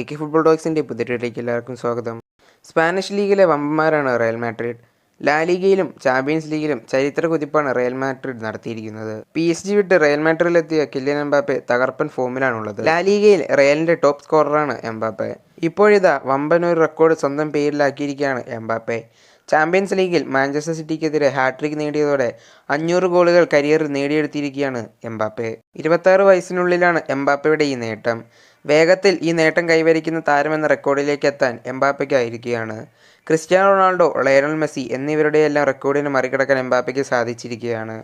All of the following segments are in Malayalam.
എ കെ ഫുട്ബോൾ ടോക്സിന്റെ പുതിയിലേക്ക് എല്ലാവർക്കും സ്വാഗതം. സ്പാനിഷ് ലീഗിലെ വമ്പന്മാരാണ് റയൽ മാഡ്രിഡ്. ലാലിഗയിലും ചാമ്പ്യൻസ് ലീഗിലും ചരിത്ര കുതിപ്പാണ് റയൽ മാഡ്രിഡ് നടത്തിയിരിക്കുന്നത്. പി എസ് ജി വിട്ട് റയൽ മാഡ്രിഡിലെത്തിയ കില്യൻ എംബാപ്പെ തകർപ്പൻ ഫോമിലാണുള്ളത്. ലാലിഗയിൽ റയലിന്റെ ടോപ്പ് സ്കോററാണ് എംബാപ്പെ. ഇപ്പോഴിതാ വമ്പൻ ഒരു റെക്കോർഡ് സ്വന്തം പേരിലാക്കിയിരിക്കുകയാണ് എംബാപ്പെ. ചാമ്പ്യൻസ് ലീഗിൽ മാഞ്ചസ്റ്റർ സിറ്റിക്കെതിരെ ഹാട്രിക് നേടിയതോടെ അഞ്ഞൂറ് ഗോളുകൾ കരിയറിൽ നേടിയെടുത്തിരിക്കുകയാണ് എംബാപ്പെ. ഇരുപത്താറ് വയസ്സിനുള്ളിലാണ് എംബാപ്പയുടെ ഈ നേട്ടം. വേഗത്തിൽ ഈ നേട്ടം കൈവരിക്കുന്ന താരമെന്ന റെക്കോർഡിലേക്ക് എത്താൻ എംബാപ്പയ്ക്കായിരിക്കുകയാണ്. ക്രിസ്ത്യാനോ റൊണാൾഡോ ലയണൽ മെസ്സി എന്നിവരുടെയെല്ലാം റെക്കോർഡിനെ മറികടക്കാൻ എംബാപ്പയ്ക്ക് സാധിച്ചിരിക്കുകയാണ്.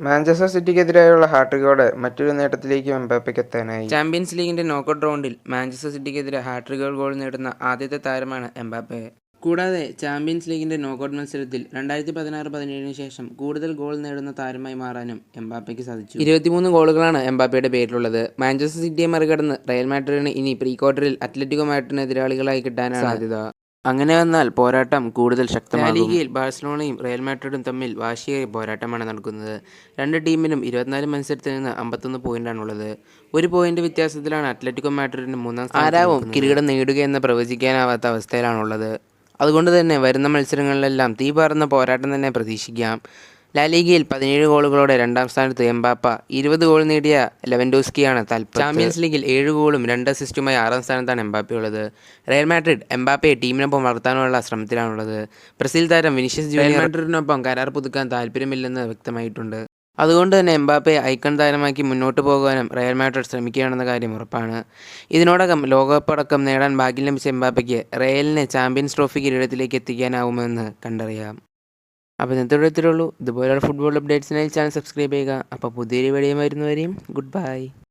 മാഞ്ചസ്റ്റർ സിറ്റിക്കെതിരായുള്ള ഹാട്രിക്കോടെ മറ്റൊരു നേട്ടത്തിലേക്കും എംബാപ്പയ്ക്ക് എത്താനായി ചാമ്പ്യൻസ് ലീഗിന്റെ നോക്കൌട്ട് റൗണ്ടിൽ മാഞ്ചസ്റ്റർ സിറ്റിക്കെതിരെ ഹാട്രിക്കുകൾ ഗോൾ നേടുന്ന ആദ്യത്തെ താരമാണ് എംബാപ്പെ. കൂടാതെ ചാമ്പ്യൻസ് ലീഗിന്റെ നോക്കൌട്ട് മത്സരത്തിൽ രണ്ടായിരത്തി പതിനാറ് പതിനേഴിന് ശേഷം കൂടുതൽ ഗോൾ നേടുന്ന താരമായി മാറാനും എംബാപ്പയ്ക്ക് സാധിച്ചു. ഇരുപത്തിമൂന്ന് ഗോളുകളാണ് എംബാപ്പയുടെ പേരിലുള്ളത്. മാഞ്ചസ്റ്റർ സിറ്റിയെ മറികടന്ന് റയൽ മാഡ്രിഡിന് ഇനി പ്രീ ക്വാർട്ടറിൽ അത്ലറ്റിക്കോ മാഡ്രിഡിന് എതിരാളികളായി കിട്ടാനാണ് സാധ്യത. അങ്ങനെ വന്നാൽ പോരാട്ടം കൂടുതൽ ശക്തമാകും. ലീഗിൽ ബാഴ്സലോണയും റയൽ മാഡ്രിഡും തമ്മിൽ വാശിയായ പോരാട്ടമാണ് നടക്കുന്നത്. രണ്ട് ടീമിനും ഇരുപത്തിനാല് മത്സരത്തിൽ നിന്ന് അമ്പത്തൊന്ന് പോയിന്റാണുള്ളത്. ഒരു പോയിന്റ് വ്യത്യാസത്തിലാണ് അത്ലറ്റിക്കോ മാഡ്രിഡിന് മൂന്നാം ആരാവും കിരീടം നേടുക എന്ന് പ്രവചിക്കാനാവാത്ത അവസ്ഥയിലാണുള്ളത്. അതുകൊണ്ട് തന്നെ വരുന്ന മത്സരങ്ങളിലെല്ലാം തീ പാറുന്ന പോരാട്ടം തന്നെ പ്രതീക്ഷിക്കാം. ലാലീഗയിൽ പതിനേഴ് ഗോളുകളോടെ രണ്ടാം സ്ഥാനത്ത് എംബാപ്പ ഇരുപത് ഗോൾ നേടിയ ലെവൻഡോസ്കിയാണ് താൽപ്പര്യം ചാമ്പ്യൻസ് ലീഗിൽ ഏഴ് ഗോളും രണ്ട് അസിസ്റ്റുമായി ആറാം സ്ഥാനത്താണ് എംബാപ്പ ഉള്ളത്. റയൽ മാഡ്രിഡ് എംബാപ്പയെ ടീമിനൊപ്പം വളർത്താനുള്ള ശ്രമത്തിലാണുള്ളത്. ബ്രസീൽ താരം വിനിഷ്യസ് ജൂനിയർ മാഡ്രിഡിനൊപ്പം കരാർ പുതുക്കാൻ താല്പര്യമില്ലെന്ന് വ്യക്തമായിട്ടുണ്ട്. അതുകൊണ്ട് തന്നെ എംബാപ്പയെ ഐക്കൺ താരമാക്കി മുന്നോട്ട് പോകാനും റയൽ മാഡ്രിഡ് ശ്രമിക്കുകയാണെന്ന കാര്യം ഉറപ്പാണ്. ഇതിനോടകം ലോകകപ്പടക്കം നേടാൻ ഭാഗ്യം ലഭിച്ച എംബാപ്പയ്ക്ക് റയലിനെ ചാമ്പ്യൻസ് ട്രോഫി കിരീടത്തിലേക്ക് എത്തിക്കാനാവുമെന്ന് കണ്ടറിയാം. അപ്പോൾ ഇന്നത്തെ ഇടത്തിലുള്ളൂ ഇതുപോലെയുള്ള ഫുട്ബോൾ അപ്ഡേറ്റ്സിനായി ചാനൽ സബ്സ്ക്രൈബ് ചെയ്യുക. അപ്പോൾ പുതിയൊരു വീഡിയോ വരുന്നവരെയും ഗുഡ് ബൈ.